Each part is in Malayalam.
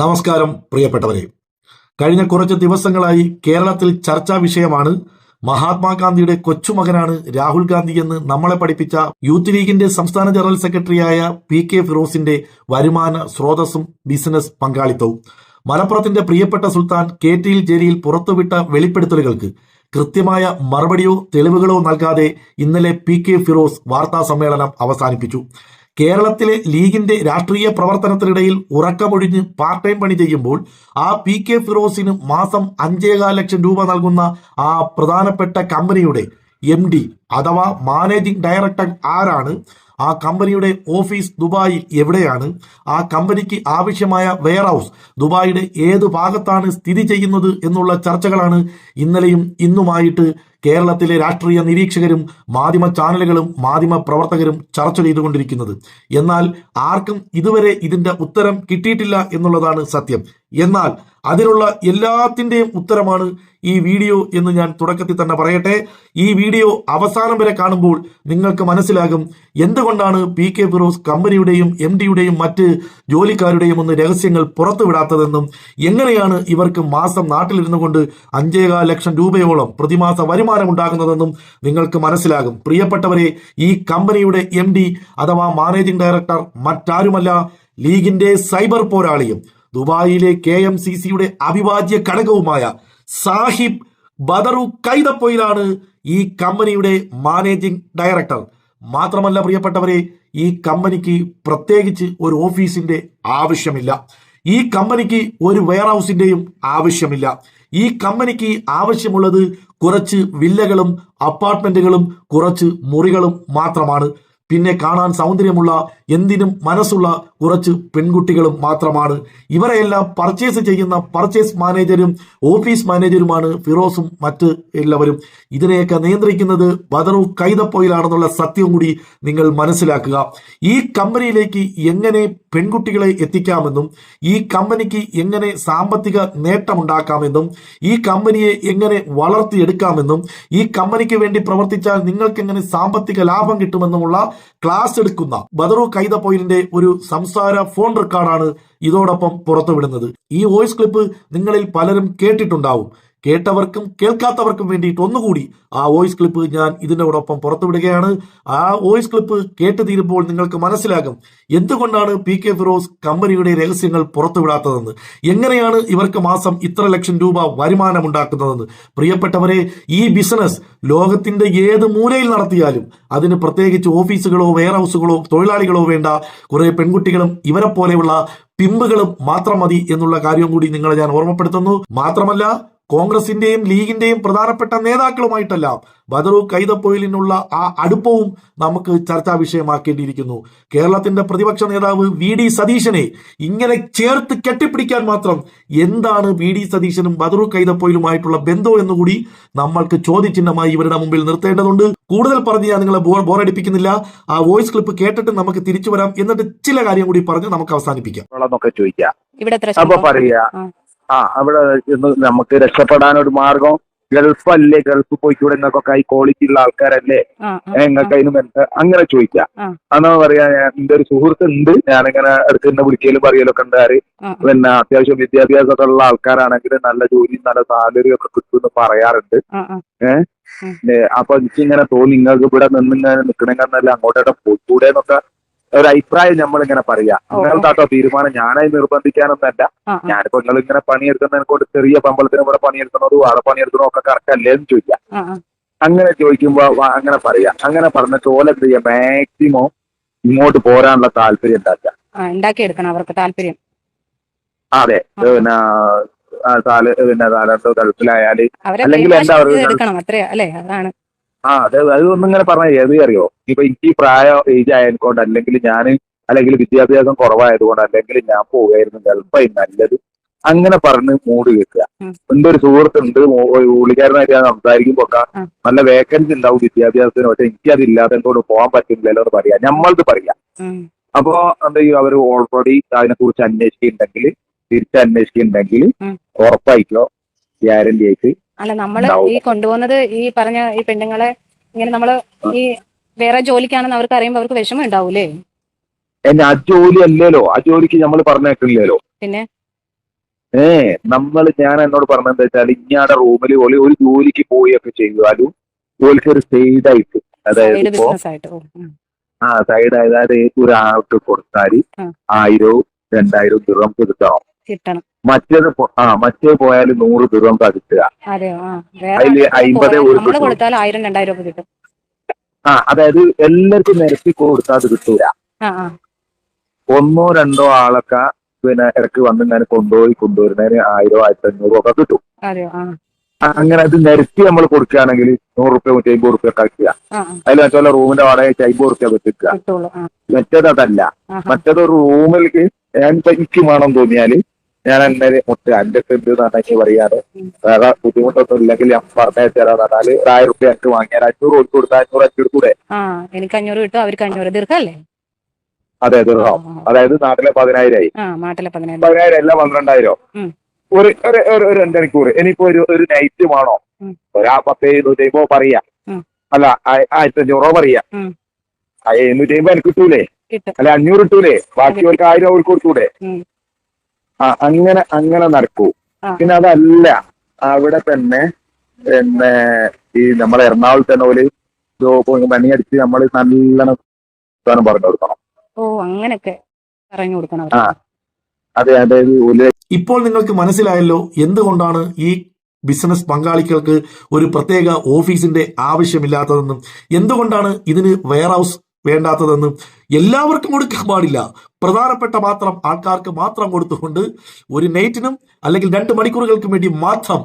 നമസ്കാരം പ്രിയപ്പെട്ടവരെ. കഴിഞ്ഞ കുറച്ച് ദിവസങ്ങളായി കേരളത്തിൽ ചർച്ചാ വിഷയമാണ് മഹാത്മാഗാന്ധിയുടെ കൊച്ചുമകനാണ് രാഹുൽ ഗാന്ധി എന്ന് നമ്മളെ പഠിപ്പിച്ച യൂത്ത് ലീഗിന്റെ സംസ്ഥാന ജനറൽ സെക്രട്ടറിയായ പി കെ ഫിറോസിന്റെ വരുമാന സ്രോതസ്സും ബിസിനസ് പങ്കാളിത്തവും. മലപ്പുറത്തിന്റെ പ്രിയപ്പെട്ട സുൽത്താൻ കെ ടിയിൽ ജയിലിൽ പുറത്തുവിട്ട വെളിപ്പെടുത്തലുകൾക്ക് കൃത്യമായ മറുപടിയോ തെളിവുകളോ നൽകാതെ ഇന്നലെ പി കെ ഫിറോസ് വാർത്താ സമ്മേളനം അവസാനിപ്പിച്ചു. കേരളത്തിലെ ലീഗിന്റെ രാഷ്ട്രീയ പ്രവർത്തനത്തിനിടയിൽ ഉറക്കമൊഴിഞ്ഞ് പാർട്ട് ടൈം പണി ചെയ്യുമ്പോൾ ആ പി കെ ഫിറോസിന് മാസം അഞ്ചേകാൽ ലക്ഷം രൂപ നൽകുന്ന ആ പ്രധാനപ്പെട്ട കമ്പനിയുടെ എം ഡി അഥവാ മാനേജിംഗ് ഡയറക്ടർ ആരാണ്? ആ കമ്പനിയുടെ ഓഫീസ് ദുബായിൽ എവിടെയാണ്? ആ കമ്പനിക്ക് ആവശ്യമായ വെയർഹൌസ് ദുബായിയുടെ ഏത് ഭാഗത്താണ് സ്ഥിതി ചെയ്യുന്നത് എന്നുള്ള ചർച്ചകളാണ് ഇന്നലെയും ഇന്നുമായിട്ട് കേരളത്തിലെ രാഷ്ട്രീയ നിരീക്ഷകരും മാധ്യമ ചാനലുകളും മാധ്യമ പ്രവർത്തകരും ചർച്ച ചെയ്തുകൊണ്ടിരിക്കുന്നത്. എന്നാൽ ആർക്കും ഇതുവരെ ഇതിന്റെ ഉത്തരം കിട്ടിയിട്ടില്ല എന്നുള്ളതാണ് സത്യം. എന്നാൽ അതിനുള്ള എല്ലാത്തിന്റെയും ഉത്തരമാണ് ഈ വീഡിയോ എന്ന് ഞാൻ തുടക്കത്തിൽ തന്നെ പറയട്ടെ. ഈ വീഡിയോ അവസാനം വരെ കാണുമ്പോൾ നിങ്ങൾക്ക് മനസ്സിലാകും എന്തുകൊണ്ടാണ് പി കെ ഫിറോസ് കമ്പനിയുടെയും എം ഡിയുടെയും മറ്റ് ജോലിക്കാരുടെയും ഒന്ന് രഹസ്യങ്ങൾ പുറത്തുവിടാത്തതെന്നും എങ്ങനെയാണ് ഇവർക്ക് മാസം നാട്ടിലിരുന്നു കൊണ്ട് അഞ്ചേകാൽ ലക്ഷം രൂപയോളം പ്രതിമാസ വരുമാനം ഉണ്ടാകുന്നതെന്നും നിങ്ങൾക്ക് മനസ്സിലാകും. പ്രിയപ്പെട്ടവരെ ഈ കമ്പനിയുടെ എം അഥവാ മാനേജിംഗ് ഡയറക്ടർ മറ്റാരുമല്ല ലീഗിന്റെ സൈബർ പോരാളിയും ദുബായിലെ കെ എം സി സിയുടെ അവിഭാജ്യ ഘടകവുമായ സാഹിബ് ബദറു കൈതപ്പൊയിലാണ് ഈ കമ്പനിയുടെ മാനേജിംഗ് ഡയറക്ടർ. മാത്രമല്ല പ്രിയപ്പെട്ടവരെ ഈ കമ്പനിക്ക് പ്രത്യേകിച്ച് ഒരു ഓഫീസിന്റെ ആവശ്യമില്ല. ഈ കമ്പനിക്ക് ഒരു വെയർഹൌസിന്റെയും ആവശ്യമില്ല. ഈ കമ്പനിക്ക് ആവശ്യമുള്ളത് കുറച്ച് വില്ലകളും അപ്പാർട്ട്മെന്റുകളും കുറച്ച് മുറികളും മാത്രമാണ്. പിന്നെ കാണാൻ സൗന്ദര്യമുള്ള എന്തിനും മനസ്സുള്ള കുറച്ച് പെൺകുട്ടികളും മാത്രമാണ്. ഇവരെയെല്ലാം പർച്ചേസ് ചെയ്യുന്ന പർച്ചേസ് മാനേജരും ഓഫീസ് മാനേജരുമാണ് ഫിറോസും മറ്റ് എല്ലാവരും. ഇതിനെയൊക്കെ നിയന്ത്രിക്കുന്നത് ബദറു കൈതപ്പൊയിലാണെന്നുള്ള സത്യം കൂടി നിങ്ങൾ മനസ്സിലാക്കുക. ഈ കമ്പനിയിലേക്ക് എങ്ങനെ പെൺകുട്ടികളെ എത്തിക്കാമെന്നും ഈ കമ്പനിക്ക് എങ്ങനെ സാമ്പത്തിക നേട്ടമുണ്ടാക്കാമെന്നും ഈ കമ്പനിയെ എങ്ങനെ വളർത്തിയെടുക്കാമെന്നും ഈ കമ്പനിക്ക് വേണ്ടി പ്രവർത്തിച്ചാൽ നിങ്ങൾക്ക് എങ്ങനെ സാമ്പത്തിക ലാഭം കിട്ടുമെന്നുമുള്ള ക്ലാസ് എടുക്കുന്ന ബദറു കൈതപ്പൊയിലിന്റെ ഒരു സംസാര ഫോൺ റെക്കോർഡാണ് ഇതോടൊപ്പം പുറത്തുവിടുന്നത്. ഈ വോയിസ് ക്ലിപ്പ് നിങ്ങളിൽ പലരും കേട്ടിട്ടുണ്ടാവും. കേട്ടവർക്കും കേൾക്കാത്തവർക്കും വേണ്ടിയിട്ട് ഒന്നുകൂടി ആ വോയിസ് ക്ലിപ്പ് ഞാൻ ഇതിനോടൊപ്പം പുറത്തുവിടുകയാണ്. ആ വോയിസ് ക്ലിപ്പ് കേട്ട് തീരുമ്പോൾ നിങ്ങൾക്ക് മനസ്സിലാകും എന്തുകൊണ്ടാണ് പി കെ ഫിറോസ് കമ്പനിയുടെ രഹസ്യങ്ങൾ പുറത്തുവിടാത്തതെന്ന്. എങ്ങനെയാണ് ഇവർക്ക് മാസം ഇത്ര ലക്ഷം രൂപ വരുമാനം ഉണ്ടാക്കുന്നതെന്ന് പ്രിയപ്പെട്ടവരെ ഈ ബിസിനസ് ലോകത്തിന്റെ ഏത് മൂലയിൽ നടത്തിയാലും അതിന് പ്രത്യേകിച്ച് ഓഫീസുകളോ വെയർ ഹൗസുകളോ തൊഴിലാളികളോ വേണ്ട കുറെ പെൺകുട്ടികളും ഇവരെ പോലെയുള്ള പിമ്പുകളും മാത്രം മതി എന്നുള്ള കാര്യം കൂടി നിങ്ങളെ ഞാൻ ഓർമ്മപ്പെടുത്തുന്നു. മാത്രമല്ല കോൺഗ്രസിന്റെയും ലീഗിന്റെയും പ്രധാനപ്പെട്ട നേതാക്കളുമായിട്ടെല്ലാം ബദറു കൈതപ്പൊയിലിനുള്ള ആ അടുപ്പവും നമുക്ക് ചർച്ചാ വിഷയമാക്കേണ്ടിയിരിക്കുന്നു. കേരളത്തിന്റെ പ്രതിപക്ഷ നേതാവ് വി ഡി സതീശനെ ഇങ്ങനെ ചേർത്ത് കെട്ടിപ്പിടിക്കാൻ മാത്രം എന്താണ് വി ഡി സതീശനും ബദറു കൈതപ്പൊയിലുമായിട്ടുള്ള ബന്ധം എന്നുകൂടി നമ്മൾക്ക് ചോദ്യചിഹ്നമായി ഇവരുടെ മുമ്പിൽ നിർത്തേണ്ടതുണ്ട്. കൂടുതൽ പറഞ്ഞ് ഞാൻ നിങ്ങളെ ബോർ ബോറടിപ്പിക്കുന്നില്ല. ആ വോയിസ് ക്ലിപ്പ് കേട്ടിട്ട് നമുക്ക് തിരിച്ചു വരാം. എന്നിട്ട് ചില കാര്യം കൂടി പറഞ്ഞ് നമുക്ക് അവസാനിപ്പിക്കാം. ഇവിടെ പറയാ. ആ. അവിടെ നമുക്ക് രക്ഷപ്പെടാൻ ഒരു മാർഗം. ഗൾഫ് അല്ലേ? ഗൾഫ് പോയിക്കൂടെ നിങ്ങൾക്കൊക്കെ ഈ ക്വാളിറ്റി ഉള്ള ആൾക്കാരല്ലേ? നിങ്ങൾക്ക് അതിന് അങ്ങനെ ചോദിക്കാം. അന്നാ പറയാ എന്റെ ഒരു സുഹൃത്ത് ഉണ്ട് ഞാനിങ്ങനെ അടുത്ത് എന്നെ വിളിക്കലും പറയലൊക്കെ ഉണ്ടാര് പിന്നെ അത്യാവശ്യം വിദ്യാഭ്യാസമൊക്കെ ഉള്ള ആൾക്കാരാണെങ്കിൽ നല്ല ജോലി നല്ല സാലറി ഒക്കെ കിട്ടുമെന്ന് പറയാറുണ്ട്. ഏഹ് അപ്പൊ എനിക്ക് ഇങ്ങനെ തോന്നി നിങ്ങൾക്ക് ഇവിടെ നിന്ന് ഇങ്ങനെ നിക്കണമെന്നല്ല അങ്ങോട്ടേക്ക് പോയിക്കൂടെ എന്നൊക്കെ ഒരു അഭിപ്രായം നമ്മൾ ഇങ്ങനെ പറയാ. അങ്ങനത്തെ കേട്ടോ തീരുമാനം ഞാനായി നിർബന്ധിക്കാനൊന്നല്ല. ഞാനിപ്പോ നിങ്ങൾ ഇങ്ങനെ പണിയെടുക്കുന്നതിനെ കൊണ്ട് ചെറിയ പമ്പളത്തിന് ഇവിടെ പണിയെടുക്കുന്നതും അവിടെ പണിയെടുക്കുന്നതും ഒക്കെ കറക്റ്റ് അല്ലേ എന്ന് ചോദിക്കാം. അങ്ങനെ ചോദിക്കുമ്പോ അങ്ങനെ പറയാ. അങ്ങനെ പറഞ്ഞിട്ട് ഓല എന്ത് ചെയ്യാം? മാക്സിമം ഇങ്ങോട്ട് പോരാനുള്ള താല്പര്യം ഉണ്ടാക്കുക. ഉണ്ടാക്കിയെടുക്കണം അവർക്ക് താല്പര്യം. അതെ. പിന്നെ പിന്നെ താലോ ഗൾഫിലായാൽ അല്ലെങ്കിൽ എന്താ പറയുക? അല്ലേ? അതാണ്. ആ അതെ അതൊന്നും ഇങ്ങനെ പറഞ്ഞ ഏത് അറിയോ? ഇപ്പൊ എനിക്ക് പ്രായം ഏജ് ആയതുകൊണ്ട് അല്ലെങ്കിൽ ഞാൻ അല്ലെങ്കിൽ വിദ്യാഭ്യാസം കുറവായതുകൊണ്ട് അല്ലെങ്കിൽ ഞാൻ പോവുകയായിരുന്നു ഗൾഫായി നല്ലത് അങ്ങനെ പറഞ്ഞ് മൂട് കേൾക്കുക. എന്റെ ഒരു സുഹൃത്തുണ്ട് പുള്ളിക്കാരനായിട്ട് ഞാൻ സംസാരിക്കുമ്പോ നല്ല വേക്കൻസി ഉണ്ടാവും വിദ്യാഭ്യാസത്തിന്. പക്ഷെ എനിക്ക് അതില്ലാതെ എന്തുകൊണ്ട് പോകാൻ പറ്റുന്നില്ലല്ലോ എന്ന് പറയാം. നമ്മളത് പറയാം. അപ്പോ എന്താ ചെയ്യും അവർ ഓൾറെഡി അതിനെ കുറിച്ച് അന്വേഷിക്കുന്നുണ്ടെങ്കിൽ തിരിച്ചന്വേഷിക്കുന്നുണ്ടെങ്കിൽ ഉറപ്പായിട്ടോ ഗ്യാരണ്ടി ആയിട്ട് അല്ല നമ്മൾ ഈ കൊണ്ടുപോകുന്നത് ഈ പറഞ്ഞ ഈ പെണ്ണുങ്ങളെ ഇങ്ങനെ നമ്മൾ ഈ വേറെ ജോലിക്കാണെന്ന് അവർക്ക് അറിയുമ്പോ അവർക്ക് വിഷമം ഉണ്ടാവൂലേ? എന്നെ ആ ജോലി അല്ലല്ലോ. ആ ജോലിക്ക് നമ്മൾ പറഞ്ഞേക്കില്ലല്ലോ പിന്നെ? ഏ നമ്മൾ ഞാൻ എന്നോട് പറഞ്ഞെന്താ വെച്ചാൽ ഇങ്ങാടെ റൂമിൽ ഓൽ ഒരു ജോലിക്ക് പോയൊക്കെ ചെയ്താലും ജോലിക്ക് ഒരു സൈഡ് ആയിട്ട് അതായത് ഇപ്പോ. ആ സൈഡ് അതായത് ഒരാൾക്ക് കൊടുത്താൽ ആ. ആയിരവും രണ്ടായിരവും ദിറം കിട്ടണം കിട്ടണം. മറ്റേത് ആ മറ്റേ പോയാൽ നൂറ് കിട്ടുക. വേറെ അതിൽ ആൾക്കാർക്ക് അയ്മ്പതേ ഒരു കൊടുത്താൽ ആയിരം രണ്ടായിരം രൂപ കിട്ടും. ആ അതായത് എല്ലാവർക്കും നിരത്തി കൊടുത്താൽ അത് കിട്ടൂല. ഒന്നോ രണ്ടോ ആളൊക്കെ പിന്നെ ഇടയ്ക്ക് വന്ന് ഇങ്ങനെ കൊണ്ടുപോയി കൊണ്ടുവരുന്നതിന് ആയിരം ആയിരത്തി അഞ്ഞൂറോ ഒക്കെ കിട്ടും. അങ്ങനെ അത് നിരത്തി നമ്മൾ കൊടുക്കുകയാണെങ്കിൽ നൂറ് റുപ്യ നൂറ്റി അമ്പത് റുപ്യ ഒക്കെ ആക്കുക. അതിൽ മറ്റുള്ള റൂമിന്റെ വാടക അമ്പത് റുപ്യ വെച്ചിക്കുക ആ. മറ്റേത് അതല്ല. മറ്റേത് റൂമിലേക്ക് ഞാൻ എനിക്ക് വേണം തോന്നിയാൽ ഞാൻ എന്നെ മുട്ട അന്റെ ഫ്രണ്ട് നടങ്ങി പറയാറ്. വേറെ ബുദ്ധിമുട്ടൊന്നും ഇല്ലെങ്കിൽ ഞാൻ പറഞ്ഞു തരാം. പറഞ്ഞാൽ ഒരു ആയിരം റുപ്യ എനിക്ക് വാങ്ങിയാൽ അഞ്ഞൂറ് കൊടുത്തു കൊടുത്താൽ അഞ്ഞൂറ് അഞ്ഞൂറ് കൂടെ. ആ എനിക്ക് അഞ്ഞൂറ് കിട്ടും അവർക്ക് അഞ്ഞൂറ് ദീർഘല്ലേ അതെ ദീർഘം. അതായത് നാട്ടിലെ പതിനായിരമായി നാട്ടിലെ പതിനായിരം. അല്ല പന്ത്രണ്ടായിരം. ഒരു ഒരു രണ്ട് മണിക്കൂർ ഇനിയിപ്പോ ഒരു ഒരു നൈറ്റ് വേണോ. ഒരാ പത്ത് എഴുന്നൂറ്റി അമ്പോ പറയാ. അല്ല ആയിരത്തി അഞ്ഞൂറോ പറയാ. എഴുന്നൂറ്റി അമ്പോ എനിക്ക് കിട്ടൂലേ? കിട്ടും. അല്ല അഞ്ഞൂറ് കിട്ടൂലേ? ബാക്കിയവർക്ക് ആയിരം അവർക്ക് കൊടുത്തൂടെ. ആ അങ്ങനെ അങ്ങനെ നടക്കൂ. പിന്നെ അതല്ല അവിടെ തന്നെ പിന്നെ ഈ നമ്മളെ എറണാകുളത്ത് തന്നെ പോലെ ജോബ് പണിയടിച്ച് നമ്മൾ നല്ലോണം സാധനം പറഞ്ഞു കൊടുക്കണം. ഓ അങ്ങനെയൊക്കെ പറഞ്ഞു കൊടുക്കണം അതെ അതായത് ഇപ്പോൾ നിങ്ങൾക്ക് മനസ്സിലായല്ലോ എന്തുകൊണ്ടാണ് ഈ ബിസിനസ് പങ്കാളികൾക്ക് ഒരു പ്രത്യേക ഓഫീസിന്റെ ആവശ്യമില്ലാത്തതെന്നും എന്തുകൊണ്ടാണ് ഇതിന് വെയർ ഹൗസ് വേണ്ടാത്തതെന്നും എല്ലാവർക്കും കൊടുക്കാൻ പാടില്ല. പ്രധാനപ്പെട്ട മാത്രം ആൾക്കാർക്ക് മാത്രം കൊടുത്തുകൊണ്ട് ഒരു നൈറ്റിനും അല്ലെങ്കിൽ രണ്ട് മണിക്കൂറുകൾക്കും വേണ്ടി മാത്രം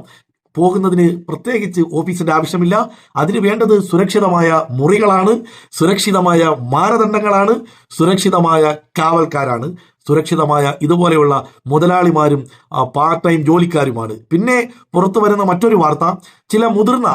പോകുന്നതിന് പ്രത്യേകിച്ച് ഓഫീസിന്റെ ആവശ്യമില്ല. അതിന് വേണ്ടത് സുരക്ഷിതമായ മുറികളാണ് സുരക്ഷിതമായ മാനദണ്ഡങ്ങളാണ് സുരക്ഷിതമായ കാവൽക്കാരാണ്. സുരക്ഷിതമായ ഇതുപോലെയുള്ള മുതലാളിമാരും പാർട്ട് ടൈം ജോലിക്കാരുമാണ്. പിന്നെ പുറത്തു വരുന്ന മറ്റൊരു വാർത്ത ചില മുതിർന്ന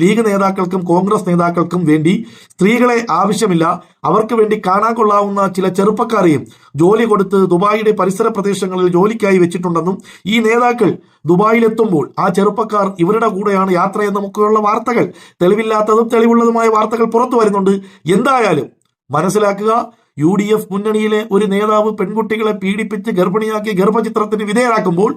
ലീഗ് നേതാക്കൾക്കും കോൺഗ്രസ് നേതാക്കൾക്കും വേണ്ടി സ്ത്രീകളെ ആവശ്യമില്ല അവർക്ക് വേണ്ടി കാണാൻ കൊള്ളാവുന്ന ചില ചെറുപ്പക്കാരെയും ജോലി കൊടുത്ത് ദുബായിയുടെ പരിസര പ്രദേശങ്ങളിൽ ജോലിക്കായി വെച്ചിട്ടുണ്ടെന്നും ഈ നേതാക്കൾ ദുബായിലെത്തുമ്പോൾ ആ ചെറുപ്പക്കാർ ഇവരുടെ കൂടെയാണ് യാത്ര ഒക്കെയുള്ള വാർത്തകൾ. തെളിവില്ലാത്തതും തെളിവുള്ളതുമായ വാർത്തകൾ പുറത്തു വരുന്നുണ്ട്. എന്തായാലും മനസ്സിലാക്കുക യു ഡി എഫ് മുന്നണിയിലെ ഒരു നേതാവ് പെൺകുട്ടികളെ പീഡിപ്പിച്ച് ഗർഭിണിയാക്കി ഗർഭചിത്രത്തിന് വിധേയരാക്കുമ്പോൾ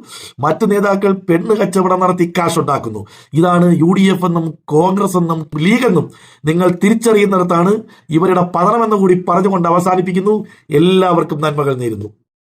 മറ്റു നേതാക്കൾ പെണ്ണ് കച്ചവടം നടത്തി കാശ് ഉണ്ടാക്കുന്നു. ഇതാണ് യു ഡി എഫ് എന്നും കോൺഗ്രസ് എന്നും ലീഗെന്നും നിങ്ങൾ തിരിച്ചറിയുന്നിടത്താണ് ഇവരുടെ പതനമെന്ന് കൂടി പറഞ്ഞുകൊണ്ട് അവസാനിപ്പിക്കുന്നു. എല്ലാവർക്കും നന്മകൾ നേരുന്നു.